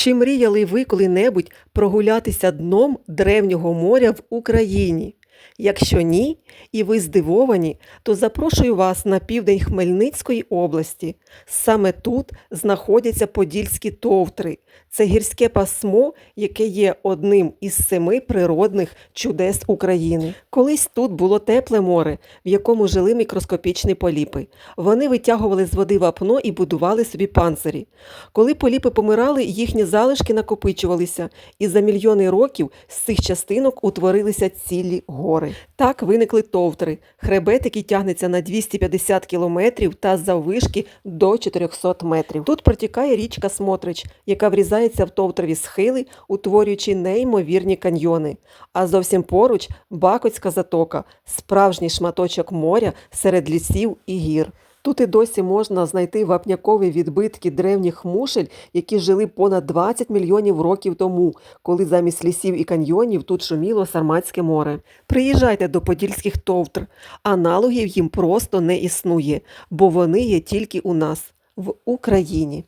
Чи мріяли ви коли-небудь прогулятися дном древнього моря в Україні? Якщо ні, і ви здивовані, то запрошую вас на південь Хмельницької області. Саме тут знаходяться Подільські товтри. Це гірське пасмо, яке є одним із семи природних чудес України. Колись тут було тепле море, в якому жили мікроскопічні поліпи. Вони витягували з води вапно і будували собі панцирі. Коли поліпи помирали, їхні залишки накопичувалися, і за мільйони років з цих частинок утворилися цілі гори. Так виникли товтри, хребет, який тягнеться на 250 кілометрів та заввишки до 400 метрів. Тут протікає річка Смотрич, яка врізається в товтрові схили, утворюючи неймовірні каньйони. А зовсім поруч Бакоцька затока, справжній шматочок моря серед лісів і гір. Тут і досі можна знайти вапнякові відбитки древніх мушель, які жили понад 20 мільйонів років тому, коли замість лісів і каньйонів тут шуміло Сарматське море. Приїжджайте до подільських товтр. Аналогів їм просто не існує, бо вони є тільки у нас, в Україні.